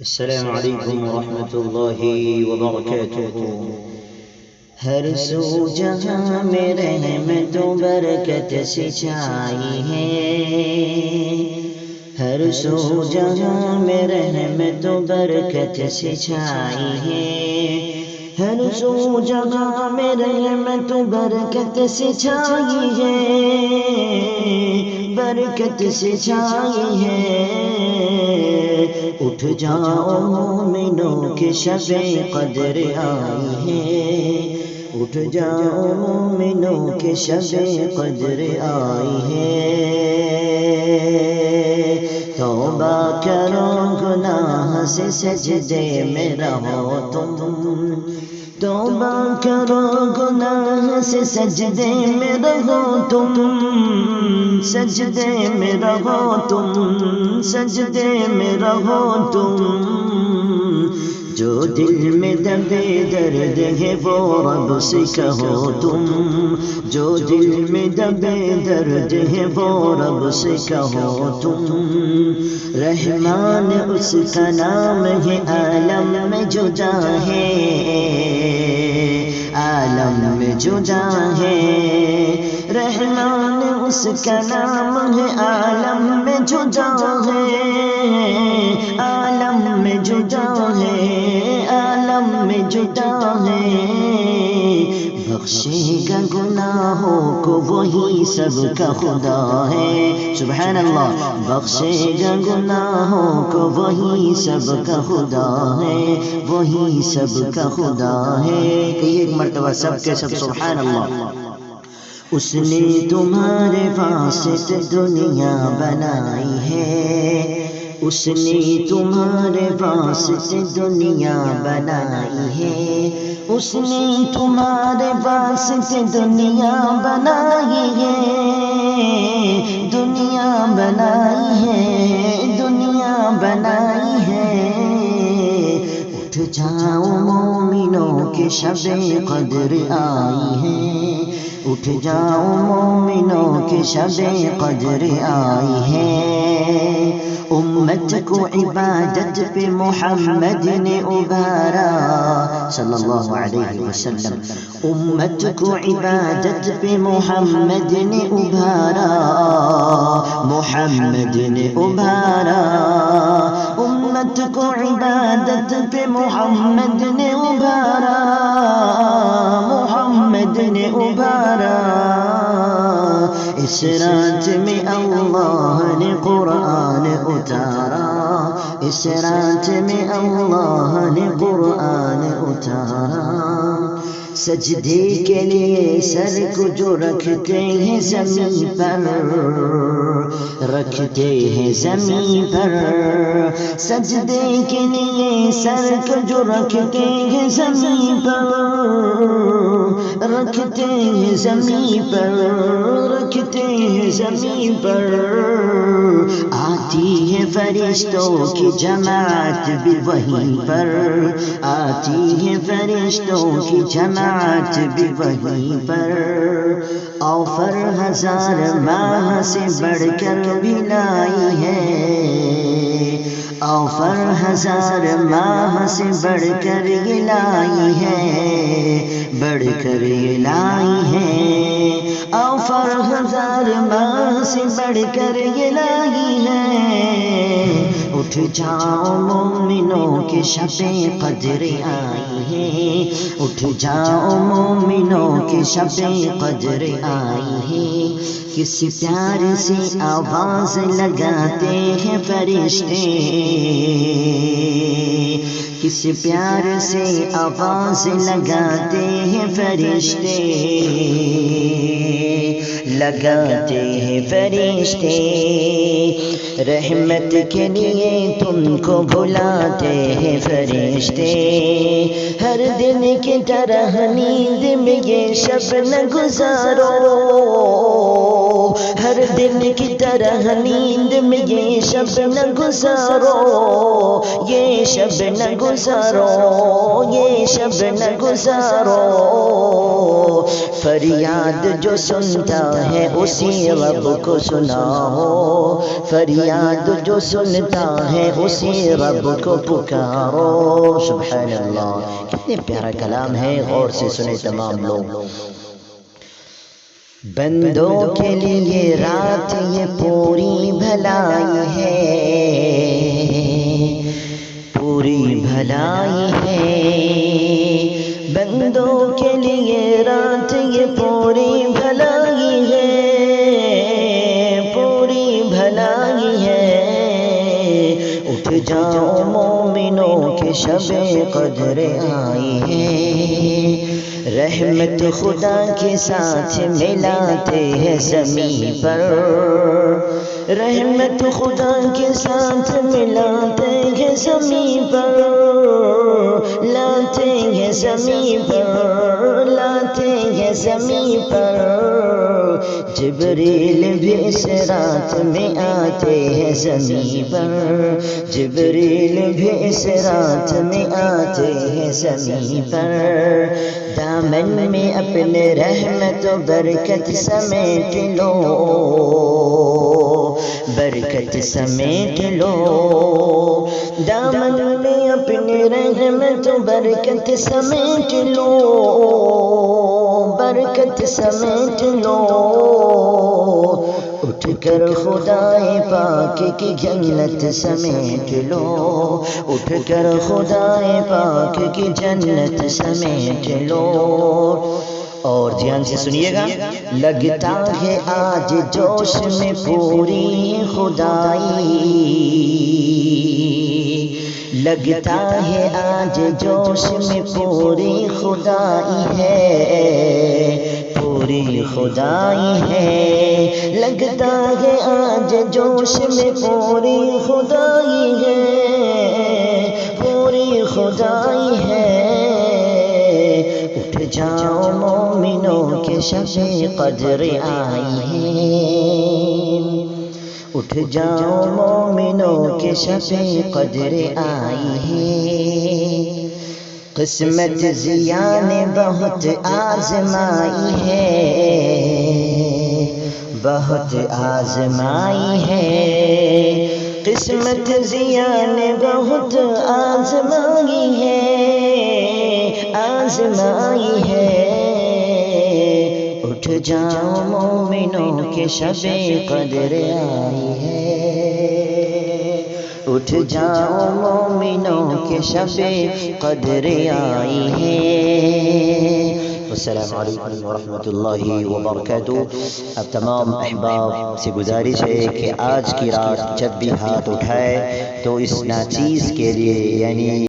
السلام عليكم ورحمة الله وبركاته. ہر سو جہاں میں رحمت و برکت سے چھائی ہے. ہر سو جہاں میں رحمت و برکت سے چھائی ہے. ہر سو جگہ میں رحمت و برکت سے چھائی ہے. برکت سے چھائی ہے. اٹھ جاؤ مومنوں کے شب قدر آئی ہے۔ اٹھ جاؤ مومنوں کے شب قدر آئی ہے۔ توبہ کرو گناہ سے سجدے میں رہو تم۔ توبہ کرو گناہ سے سجدے میں رہو تم، سجدے میں رہو تم، سجدے میں رہو تم۔ جو دل میں دبے درد ہے وہ رب سے کہو تم۔ جو دل میں دبے درد ہے وہ رب سے کہو تم۔ رحمان اس کا نام ہے عالم میں جدا ہے عالم میں جدا ہے رحمان اس کا نام ہے عالم میں جدا ہے۔ عالم میں جدا ہے۔ عالم میں جدا ہے۔ بخشے گا گناہوں کو وہی سب کا خدا ہے۔ سبحان اللہ۔ بخشے گا گناہوں کو وہی سب کا خدا ہے۔ وہی سب کا خدا ہے۔ کہ ایک مرتبہ سب کے سب سبحان اللہ۔ اس نے تمہارے واسط دنیا بنائی ہے۔ اس نے تمہارے واسط دنیا بنائی ہے۔ اس نے تمہارے واسط دنیا بنائی ہے۔ دنیا بنائی ہے۔ دنیا بنائی ہے۔ اٹھ جاؤ مومنوں کے شب قدر آئی ہے۔ اٹھ جاؤ مومنوں کے شب قدر آئی ہے امت کو عبادت پہ محمد نے ابارا صلی اللہ علیہ وسلم امت کو عبادت پہ محمد نے ابارا محمد نے ابارا امت کو عبادت پہ اس رات میں اللہ نے قرآن اتارا اس رات میں اللہ نے قرآن اتارا سجدے کے لیے سر کو جو رکھتے ہیں زمین پر رکھتے ہیں زمین پر سجدے کے لیے سر کو جو رکھتے ہیں زمین پر رکھتے ہیں زمین پر رکھتے ہیں زمین پر۔ آتی ہے فرشتوں کی جماعت بھی وہیں پر۔ آتی ہے فرشتوں کی جماعت بھی وہیں پر۔ آفر ہزار ماہ سے بڑھ کر بھی لائی ہے۔ آفر ہزار ماہ سے بڑھ کر یہ لائی ہے، بڑھ کر یہ لائی ہے۔ آفر ہزار ماہ سے بڑھ کر یہ لائی ہے اٹھ جاؤ مومنوں کے شب قدر آئی ہے۔ اٹھ جاؤ مومنوں کے شب قدر آئی ہے۔ کسی پیار سے آواز لگاتے ہیں فرشتے؟ کس پیار سے آواز لگاتے ہیں فرشتے؟ لگاتے ہیں فرشتے۔ رحمت کے لیے تم کو بلاتے ہیں فرشتے۔ ہر دن کی طرح نیند میں یہ شب نہ گزارو۔ ہر دن کی طرح نیند میں یہ شب نہ گزارو۔ یہ شب نہ گزارو۔ یہ شب نہ گزارو۔ فریاد جو سنتا ہے اسی رب کو سناؤ۔ فریاد جو سنتا ہے، اسی رب کو پکارو سبحان اللہ کتنے پیارا کلام ہے، غور سے سنے تمام لوگ۔ بندوں کے لیے رات یہ پوری بھلائی ہے۔ اٹھ جاؤ مومنوں کے شب قدر آئی ہے۔ رحمت خدا کے ساتھ ملاتے ہیں زمین پر۔ رحمت خدا کے ساتھ ملاتے ہیں زمین پر۔ لاتے ہیں زمین پر، لاتے ہیں زمین پر۔ جبريل بإسرات مئاتي هزمي بر جبريل بإسرات مئاتي هزمي بر دامن مي أبن رحمة وبركة سميت لو۔ بركة سميت لو۔ دامن دامن میں رحمت و برکت سمیٹ لو، برکت سمیٹ لو۔ اٹھ کر خدا پاک کی جنت سمیٹ لو۔ اٹھ کر خدا پاک کی جنت سمیٹ لو۔ اور دھیان سے سنیے گا۔ لگتا ہے آج جوش میں پوری خدائی۔ لگتا ہے آج جوش میں پوری خدائی ہے۔ پوری خدائی ہے۔ لگتا ہے آج جوش میں پوری خدائی ہے۔ پوری خدائی ہے۔ اٹھ جاؤ مومنوں کے شب قدر آئی ہے۔ اٹھ جاؤ مومنوں کے شب قدر آئی ہے۔ قسمت ضیا نے بہت آزمائی ہے۔ بہت آزمائی ہے۔ قسمت ضیا نے بہت آزمائی ہے۔ آزمائی ہے۔ اٹھ جاؤ مومنوں کے شب قدر آئی ہے۔ اٹھ جاؤ مومنوں کے شب قدر آئی ہے۔ السلام علیکم ورحمۃ اللہ وبرکاتہ۔ اب تمام احباب سے گزارش ہے کہ آج کی رات جب بھی ہاتھ اٹھائے تو اس ناچیز کے لیے یعنی